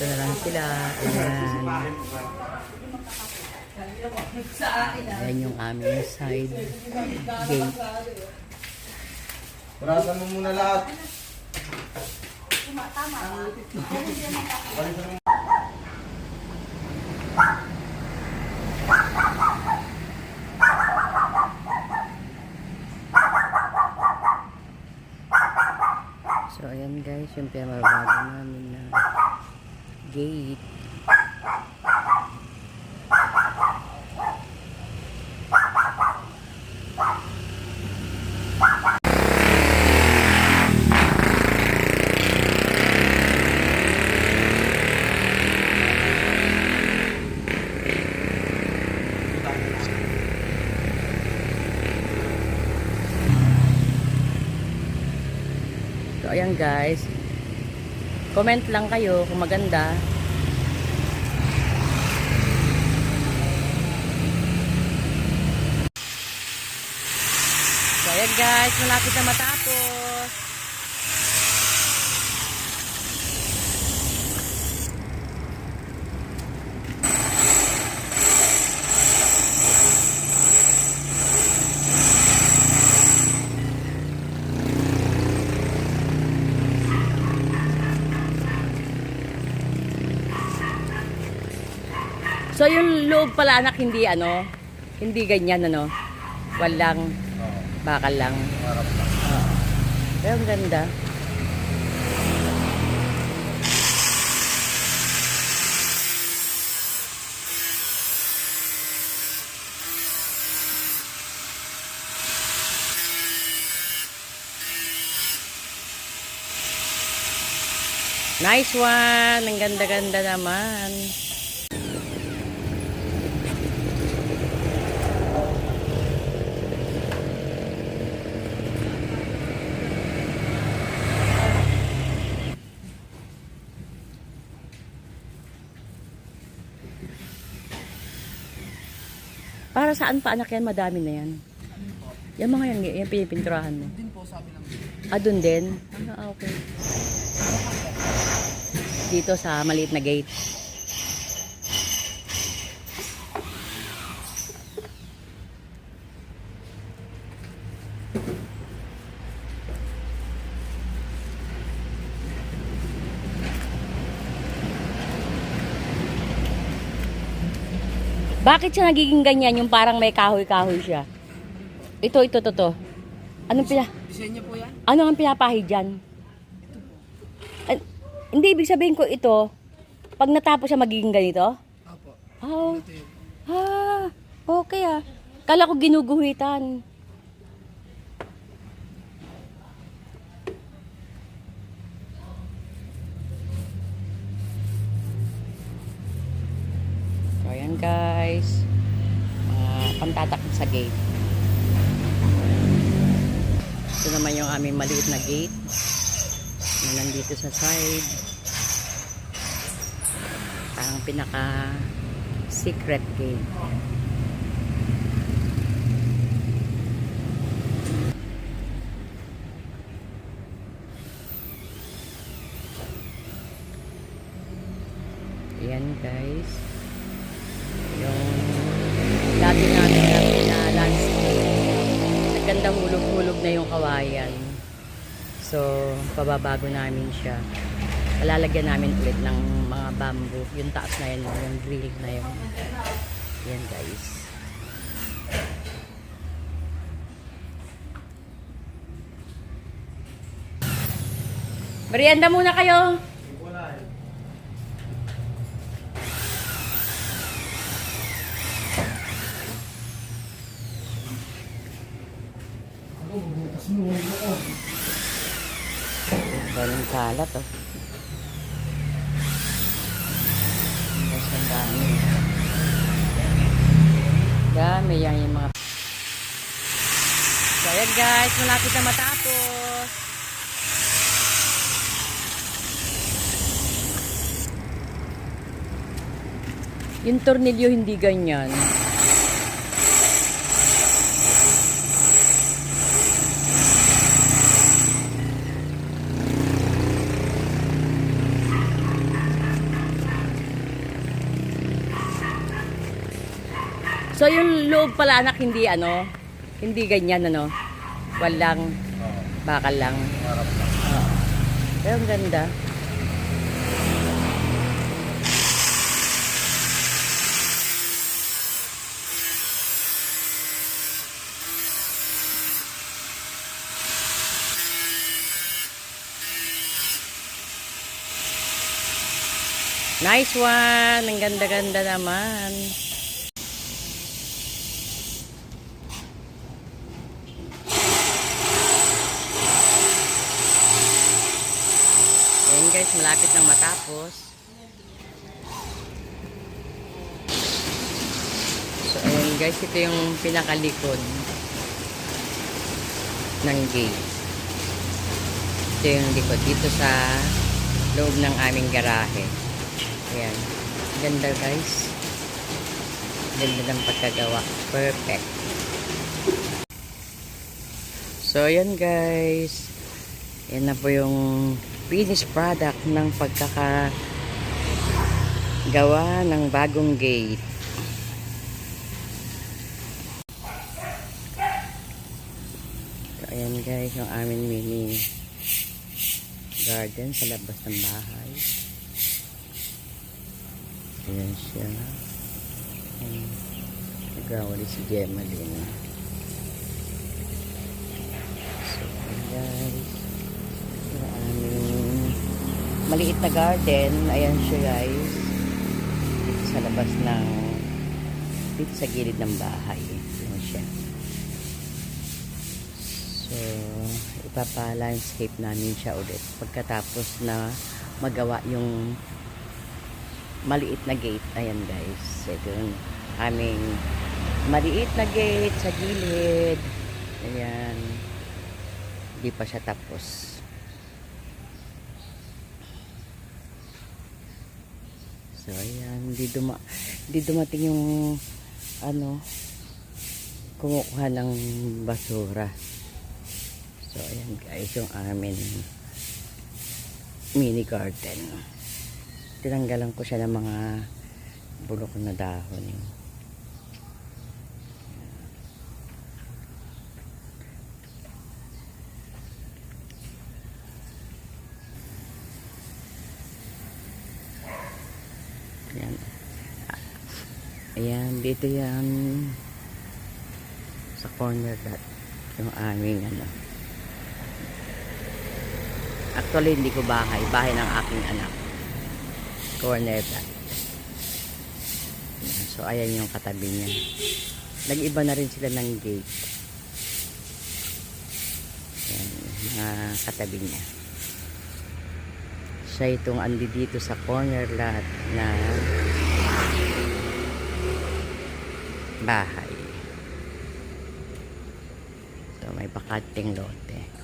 sila. Ayan. Ayan yung aming side gate. Barasan mo muna lahat. So, ayan guys, yung pinamabago namin na gate. So, ayan guys. Comment lang kayo kung maganda. So, ayan guys. Malapit na matapos. So, yung loob pala anak, hindi ano, hindi ganyan ano. Walang, bakal lang. lang. Pero ang ganda. Nice one! Ang ganda-ganda naman. Para saan pa anak yan? Madami na yan. Yan mga yan, yan pinipinturahan mo. Din po sabi lang. Ah, dun din? Ah, okay. Dito sa maliit na gate. Bakit siya nagiging ganyan yung parang may kahoy-kahoy siya? Ito, ito, to, to. Anong pila? Disenyo po yan? Ano ang pinapahid dyan? An- hindi, ibig sabihin ko ito, pag natapos siya magiging ganito? Opo. Oh, yun. ah, okay ah. Kala ko ginuguhitan. Ayan guys. Mga pantatakip sa gate. Ito naman yung aming maliit na gate na nandito sa side. Ang pinaka secret gate. Ayan guys. Yung dati namin na pina-landscape. Naganda hulog-hulog na yung kawayan. So, pababago namin siya. Palalagyan namin ulit ng mga bamboo. Yung taas na yun, yung grill na yun. Yan guys. Merienda muna kayo. Ako, bubutas mo ulo ko. Galing kalat oh. Ang dami. Dami yan yung mga... So ayan guys, malapit na matapos. Yung tornilyo hindi ganyan. So yung loob pala anak hindi ano, hindi ganyan ano. Walang Oo. bakal lang. Lang. Pero ang ganda. Nice one! Ang ganda-ganda naman. Ayan guys, malapit nang matapos. So ayan guys, ito yung pinakalikod ng gate. Ito yung likod dito sa loob ng aming garahe. Ayan. Ganda guys. Ganda ng pagkagawa. Perfect. So ayan guys. Yan na po yung finished product ng pagkaka gawa ng bagong gate. So, ayan guys, yung aming mini garden sa labas ng bahay. Ayan siya. Ayan. Nagawali si Gemma din. So, ayan guys yung aming maliit na garden. Ayan siya guys. Dito sa labas ng dito sa gilid ng bahay. Ayan siya. So, ipapa-landscape namin siya ulit pagkatapos na magawa yung maliit na gate. Ayan guys. Ito yung aming maliit na gate sa gilid. Ayan. Hindi pa siya tapos. So, ayan. Hindi, duma hindi dumating yung ano kumukuha ng basura. So, ayan guys, yung amin mini garden. Tinanggalan ko siya ng mga bulok na dahon. Ayan. Ayan, dito yan sa corner that yung aming ano. Actually, hindi ko bahay. Bahay ng aking anak. Corner. Ayan, So, ayan yung katabi niya. Nag-iba na rin sila ng gate. Ayan, mga katabi niya. Siya itong andi dito sa corner lot na bahay. So, may bakating lote.